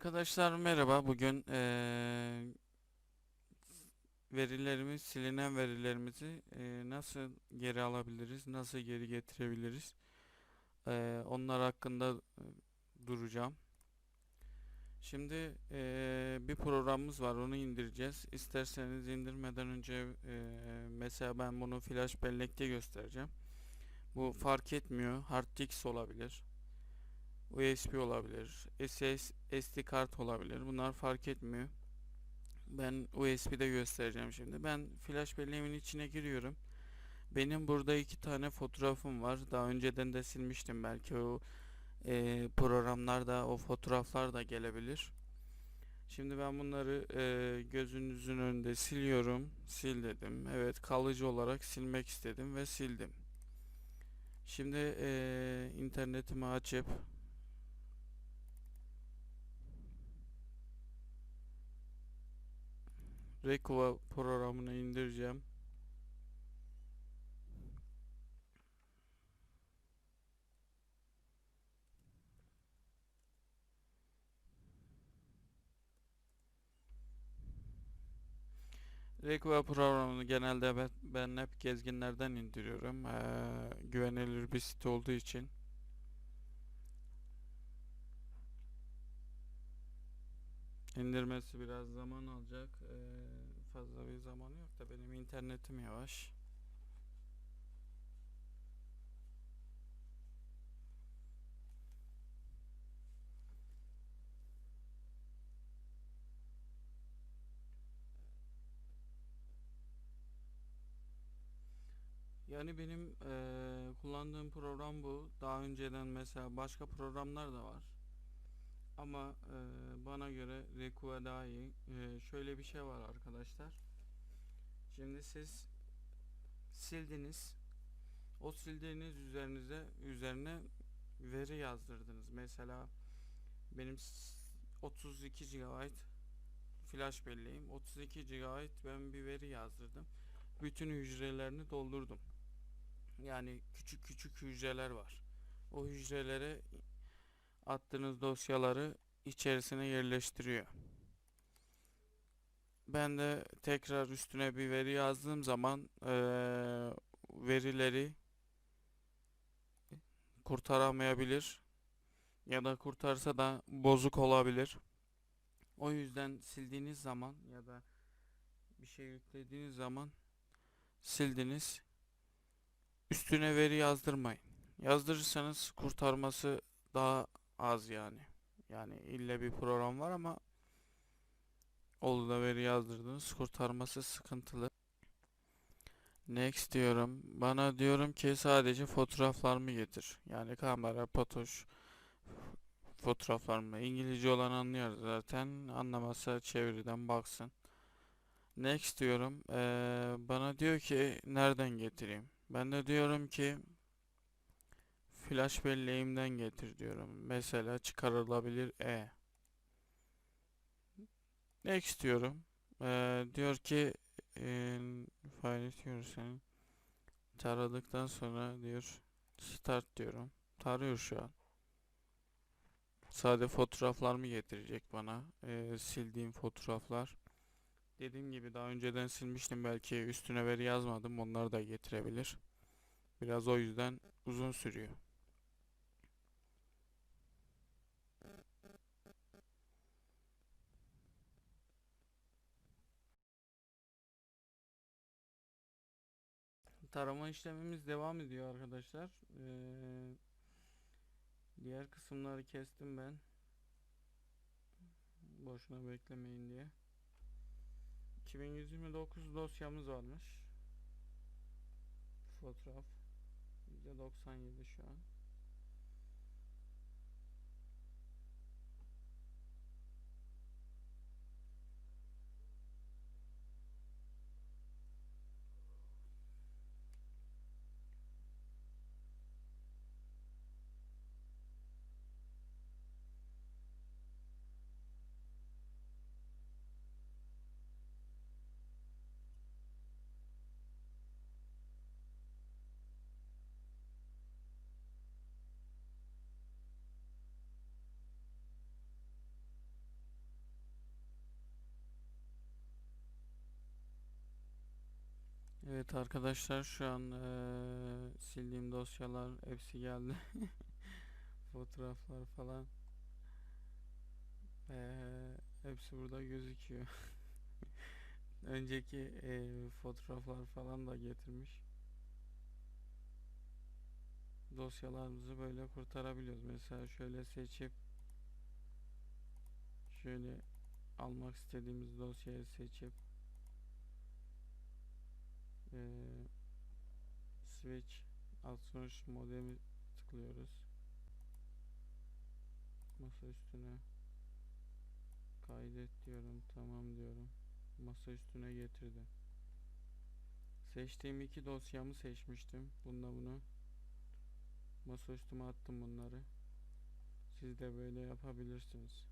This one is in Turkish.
Arkadaşlar merhaba. Bugün eee, verilerimiz, silinen verilerimizi eee, nasıl geri alabiliriz, nasıl geri getirebiliriz? Eee, onlar hakkında e, duracağım. Şimdi eee, bir programımız var, onu indireceğiz. İsterseniz indirmeden önce eee, mesela ben bunu flash bellekte göstereceğim. Bu fark etmiyor. Hard disk olabilir. USB olabilir, SS, SD kart olabilir. Bunlar fark etmiyor. Ben USB'de göstereceğim şimdi. Ben flash belleğimin içine giriyorum. Benim burada iki tane fotoğrafım var. Daha önceden de silmiştim. Belki o e, programlarda o fotoğraflar da gelebilir. Şimdi ben bunları e, gözünüzün önünde siliyorum. Sil dedim. Evet kalıcı olarak silmek istedim ve sildim. Şimdi e, internetimi açıp Rekova programını indireceğim. Rekova programını genelde ben, ben hep gezginlerden indiriyorum. Ee, güvenilir bir site olduğu için. İndirmesi biraz zaman alacak. Ee, fazla bir zamanı yok da benim internetim yavaş. Yani benim eee, kullandığım program bu. Daha önceden mesela başka programlar da var. Ama eee, bana göre Recuva daha iyi. Eee, şöyle bir şey var arkadaşlar. Şimdi siz sildiniz. O sildiğiniz üzerinize üzerine veri yazdırdınız. Mesela benim s- 32 GB flash belleğim. 32 GB ben bir veri yazdırdım. Bütün hücrelerini doldurdum. Yani küçük küçük hücreler var. O hücrelere attığınız dosyaları içerisine yerleştiriyor. Ben de tekrar üstüne bir veri yazdığım zaman eee, verileri kurtaramayabilir ya da kurtarsa da bozuk olabilir. O yüzden sildiğiniz zaman ya da bir şey yüklediğiniz zaman sildiniz. Üstüne veri yazdırmayın. Yazdırırsanız kurtarması daha az yani. Yani ille bir program var ama oldu da veri yazdırdınız kurtarması sıkıntılı. Next diyorum. Bana diyorum ki sadece fotoğraflarımı getir. Yani kamera, patoş fotoğraflarımı. İngilizce olan anlıyor zaten. Anlamazsa çeviriden baksın. Next diyorum. Ee, bana diyor ki nereden getireyim? Ben de diyorum ki flash belleğimden getir diyorum. Mesela çıkarılabilir E. Next diyorum. Ee, diyor ki e, file senin taradıktan sonra diyor start diyorum. Tarıyor şu an. Sade fotoğraflarımı getirecek bana. Ee, sildiğim fotoğraflar. Dediğim gibi daha önceden silmiştim belki üstüne veri yazmadım. Onları da getirebilir. Biraz o yüzden uzun sürüyor. Tarama işlemimiz devam ediyor arkadaşlar. Ee, diğer kısımları kestim ben. Boşuna beklemeyin diye. 2129 dosyamız varmış. Fotoğraf. %97 şu an. Evet arkadaşlar şu an eee, sildiğim dosyalar hepsi geldi. Fotoğraflar falan. Eee, hepsi burada gözüküyor. Önceki eee, fotoğraflar falan da getirmiş. Dosyalarımızı böyle kurtarabiliyoruz. Mesela şöyle seçip şöyle almak istediğimiz dosyayı seçip eee, switch sonuç modemi tıklıyoruz. Masa üstüne kaydet diyorum. Tamam diyorum. Masa üstüne getirdi. Seçtiğim iki dosyamı seçmiştim. Bununla bunu masa üstüme attım bunları. Siz de böyle yapabilirsiniz.